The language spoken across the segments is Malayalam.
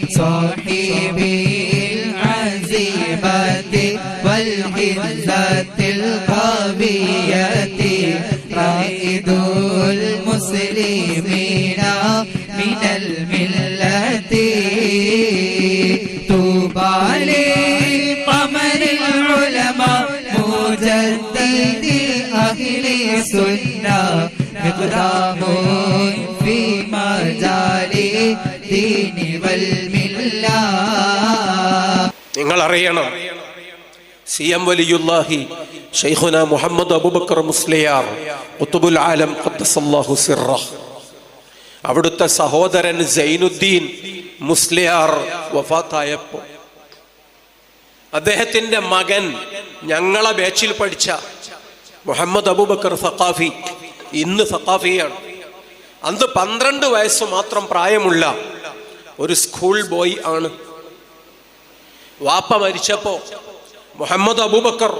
صاحبي العزيمة والهزة القوية رائد المسلمين من الملة طوبى لقمر العلماء مجدد أهل السنة مقدام في مجال الدين والملة നിങ്ങൾ അറിയണം സി എം വലിയുല്ലാഹി ഷെയ്ഖുന മുഹമ്മദ് അബുബക്കർ മുസ്ലിയാർ കുത്തുബുൽ ആലം ഖദ്ദസല്ലാഹു സിറ അവിടുത്തെ സഹോദരൻ സൈനുദ്ദീൻ മുസ്ലിയാർ വഫാത്തായപ്പോൾ അദ്ദേഹത്തിന്റെ മകൻ ഞങ്ങളെ ബാച്ചിൽ പഠിച്ച മുഹമ്മദ് അബൂബക്കർ സഖാഫി ഇന്ന് സഖാഫിയാണ്. അന്ന് പന്ത്രണ്ട് വയസ്സ് മാത്രം പ്രായമുള്ള ഒരു സ്കൂൾ ബോയ് ആണ്. വാപ്പ മരിച്ചപ്പോ മുഹമ്മദ് അബൂബക്കർ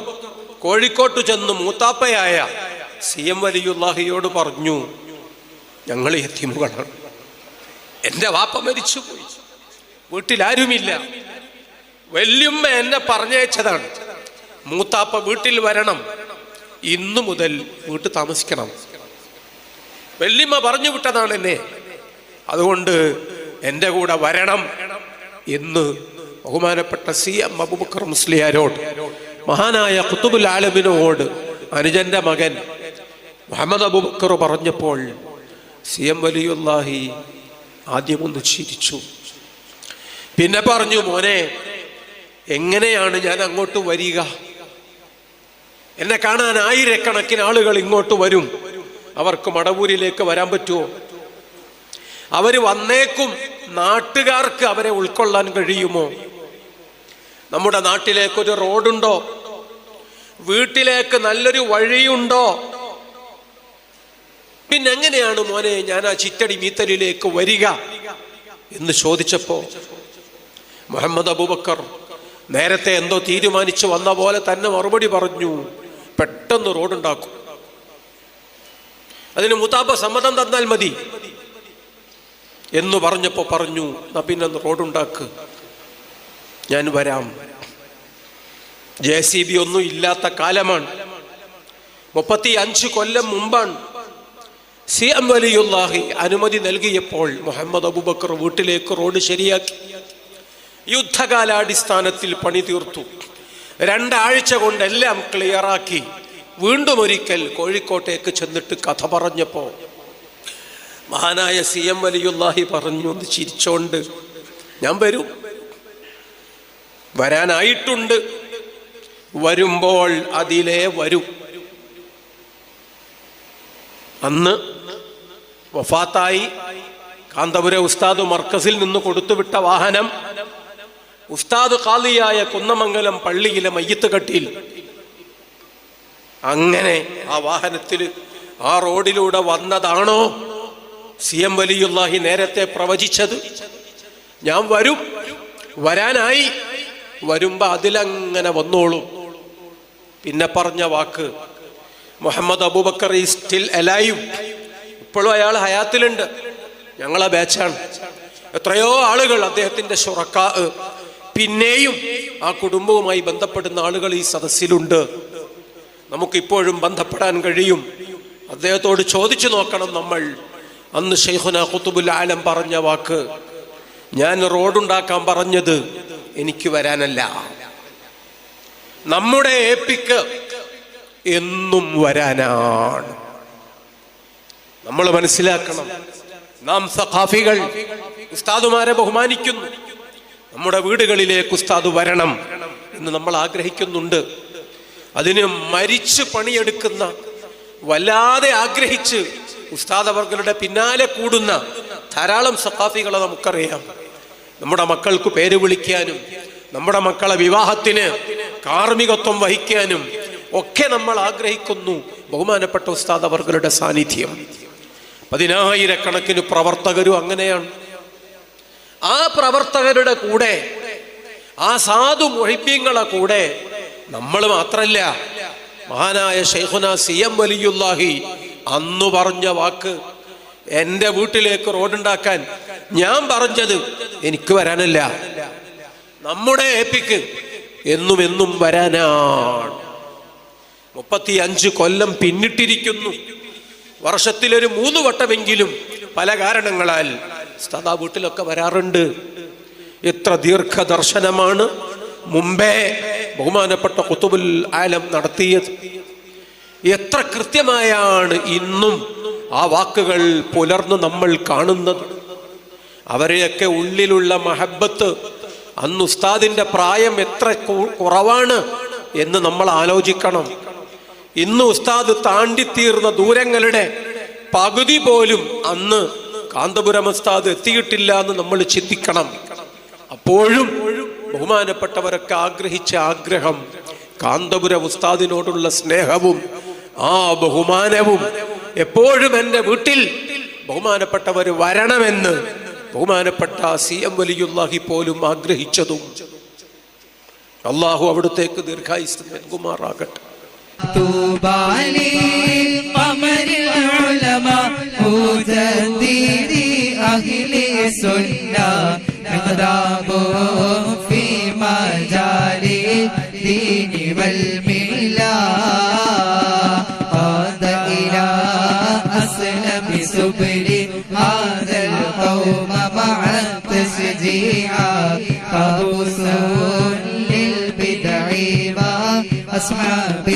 കോഴിക്കോട്ട് ചെന്ന് മൂത്താപ്പയായ സി എം വലിയുല്ലാഹിയോട് പറഞ്ഞു ഞങ്ങൾ എത്തിമുകളാണ് എന്റെ വാപ്പ മരിച്ചു മരിച്ചുപോയി വീട്ടിലാരുമില്ല. വല്യമ്മ എന്നെ പറഞ്ഞയച്ചതാണ്. മൂത്താപ്പ വീട്ടിൽ വരണം. ഇന്നു മുതൽ വീട്ടിൽ താമസിക്കണം. വല്യമ്മ പറഞ്ഞു വിട്ടതാണ് എന്നെ. അതുകൊണ്ട് എന്റെ കൂടെ വരണം എന്ന് ബഹുമാനപ്പെട്ട സി എം അബുബക്കർ മുസ്ലിയാരോട് മഹാനായ കുത്തുബുൽ ആലമിനോട് അനുജന്റെ മകൻ മുഹമ്മദ് അബുബക്കർ പറഞ്ഞപ്പോൾ സി എം വലിയുല്ലാഹി ആദ്യമൊന്ന് ചിരിച്ചു. പിന്നെ പറഞ്ഞു മോനെ എങ്ങനെയാണ് ഞാൻ അങ്ങോട്ട് വരിക? എന്നെ കാണാൻ ആയിരക്കണക്കിന് ആളുകൾ ഇങ്ങോട്ട് വരും. അവർക്ക് മടവൂരിലേക്ക് വരാൻ പറ്റുമോ? അവർ വന്നേക്കും നാട്ടുകാർക്ക് അവരെ ഉൾക്കൊള്ളാൻ കഴിയുമോ? നമ്മുടെ നാട്ടിലേക്കൊരു റോഡുണ്ടോ? വീട്ടിലേക്ക് നല്ലൊരു വഴിയുണ്ടോ? പിന്നെ എങ്ങനെയാണ് മോനെ ഞാൻ ആ ചിറ്റടി മീത്തലിലേക്ക് വരിക എന്ന് ചോദിച്ചപ്പോ മുഹമ്മദ് അബൂബക്കർ നേരത്തെ എന്തോ തീരുമാനിച്ചു വന്ന പോലെ തന്നെ മറുപടി പറഞ്ഞു പെട്ടെന്ന് റോഡുണ്ടാക്കും. അതിന് മുതാബ സമ്മതം തന്നാൽ മതി. എന്ന് പറഞ്ഞപ്പോ പറഞ്ഞു "എന്നാ പിന്നെ റോഡുണ്ടാക്കുക റോഡുണ്ടാക്ക്. ഞാൻ വരാം. ജെ സി ബി ഒന്നും ഇല്ലാത്ത കാലമാണ്. മുപ്പത്തി അഞ്ച് കൊല്ലം മുമ്പാണ് സി എം വലിയുല്ലാഹി അനുമതി നൽകിയപ്പോൾ മുഹമ്മദ് അബൂബക്കർ വീട്ടിലേക്ക് റോഡ് ശരിയാക്കി. യുദ്ധകാലാടിസ്ഥാനത്തിൽ പണി തീർത്തു. രണ്ടാഴ്ച കൊണ്ടെല്ലാം ക്ലിയറാക്കി വീണ്ടും ഒരിക്കൽ കോഴിക്കോട്ടേക്ക് ചെന്നിട്ട് കഥ പറഞ്ഞപ്പോ മഹാനായ സി എം വലിയുല്ലാഹി പറഞ്ഞു ഒന്ന് ചിരിച്ചോണ്ട് ഞാൻ വരും. വരാനായിട്ടുണ്ട്. വരുമ്പോൾ അതിലേ വരും. അന്ന് വഫാത്തായി കാന്തപുര ഉസ്താദ് മർക്കസിൽ നിന്ന് കൊടുത്തുവിട്ട വാഹനം ഉസ്താദ് കാലിയായ കുന്നമംഗലം പള്ളിയിലെ മയ്യത്ത് കട്ടിയിൽ. അങ്ങനെ ആ വാഹനത്തിൽ ആ റോഡിലൂടെ വന്നതാണോ? സി എം വലിയുല്ലാഹി നേരത്തെ പ്രവചിച്ചത്. ഞാൻ വരും. വരാനായി. വരുമ്പോ അതിലങ്ങനെ വന്നോളും. പിന്നെ പറഞ്ഞ വാക്ക് മുഹമ്മദ് അബൂബക്കർ ഈ സ്റ്റിൽ അലൈവ് ഇപ്പോഴും അയാൾ ഹയാത്തിലുണ്ട്. ഞങ്ങളെ ബാച്ചാണ് എത്രയോ ആളുകൾ അദ്ദേഹത്തിന്റെ ശുറക്കാ പിന്നെയും ആ കുടുംബവുമായി ബന്ധപ്പെടുന്ന ആളുകൾ ഈ സദസ്സിലുണ്ട്. നമുക്കിപ്പോഴും ബന്ധപ്പെടാൻ കഴിയും. അദ്ദേഹത്തോട് ചോദിച്ചു നോക്കണം നമ്മൾ. അന്ന് ഷെയ്ഖുന ഖുത്തുബുൽ ആലം പറഞ്ഞ വാക്ക് ഞാൻ റോഡുണ്ടാക്കാൻ പറഞ്ഞത് എനിക്ക് വരാനല്ല. നമ്മുടെ ഏപ്പിക്ക് എന്നും വരാനാണ്. നമ്മൾ മനസ്സിലാക്കണം. നാം സഖാഫികൾ ഉസ്താദുമാരെ ബഹുമാനിക്കുന്നു. നമ്മുടെ വീടുകളിലേക്ക് ഉസ്താദ് വരണം എന്ന് നമ്മൾ ആഗ്രഹിക്കുന്നുണ്ട്. അതിന് മരിച്ച് പണിയെടുക്കുന്ന വല്ലാതെ ആഗ്രഹിച്ച് ഉസ്താദ് അവർകളുടെ പിന്നാലെ കൂടുന്ന ധാരാളം സഖാഫികളെ നമുക്കറിയാം. നമ്മുടെ മക്കൾക്ക് പേര് വിളിക്കാനും നമ്മുടെ മക്കളെ വിവാഹത്തിന് കാർമ്മികത്വം വഹിക്കാനും ഒക്കെ നമ്മൾ ആഗ്രഹിക്കുന്നു. ബഹുമാനപ്പെട്ട ഉസ്താദ് അവർകളുടെ സാന്നിധ്യം. പതിനായിരക്കണക്കിന് പ്രവർത്തകരും അങ്ങനെയാണ്. ആ പ്രവർത്തകരുടെ കൂടെ ആ സാധു മൊഹിബ്യങ്ങളെ കൂടെ നമ്മൾ മാത്രല്ല മഹാനായ ഷെയ്ഖുന സി എം വലിയുല്ലാഹി അന്ന് പറഞ്ഞ വാക്ക് എന്റെ വീട്ടിലേക്ക് റോഡുണ്ടാക്കാൻ ഞാൻ പറഞ്ഞത് എനിക്ക് വരാനല്ല. നമ്മുടെ ഏപ്പിക്ക് എന്നും എന്നും വരാനാണ്. മുപ്പത്തി അഞ്ച് കൊല്ലം പിന്നിട്ടിരിക്കുന്നു. വർഷത്തിലൊരു മൂന്ന് വട്ടമെങ്കിലും പല കാരണങ്ങളാൽ സദാ വീട്ടിലൊക്കെ വരാറുണ്ട്. എത്ര ദീർഘദർശനമാണ് മുമ്പേ ബഹുമാനപ്പെട്ട കുത്തുബുൽ ആലം നടത്തിയത്. എത്ര കൃത്യമായാണ് ഇന്നും ആ വാക്കുകൾ പുലർന്ന് നമ്മൾ കാണുന്നത്. അവരെയൊക്കെ ഉള്ളിലുള്ള മഹബത്ത് അന്ന് ഉസ്താദിന്റെ പ്രായം എത്ര കുറവാണ് എന്ന് നമ്മൾ ആലോചിക്കണം. ഇന്ന് ഉസ്താദ് താണ്ടിത്തീർന്ന ദൂരങ്ങളുടെ പകുതി പോലും അന്ന് കാന്തപുരം ഉസ്താദ് എത്തിയിട്ടില്ല എന്ന് നമ്മൾ ചിന്തിക്കണം. അപ്പോഴും ബഹുമാനപ്പെട്ടവരൊക്കെ ആഗ്രഹിച്ച ആഗ്രഹം കാന്തപുര ഉസ്താദിനോടുള്ള സ്നേഹവും ആ ബഹുമാനവും എപ്പോഴും എന്റെ വീട്ടിൽ ബഹുമാനപ്പെട്ടവർ വരണമെന്ന് ബഹുമാനപ്പെട്ട സി എം വലിയുല്ലാഹി പോലും ആഗ്രഹിച്ചതും അള്ളാഹു അവിടുത്തേക്ക് ദീർഘായുസ് നൽകുമാറാകട്ടെ. അഹിലേ സുന്ന التشجيع قوس للبدع وأصحاب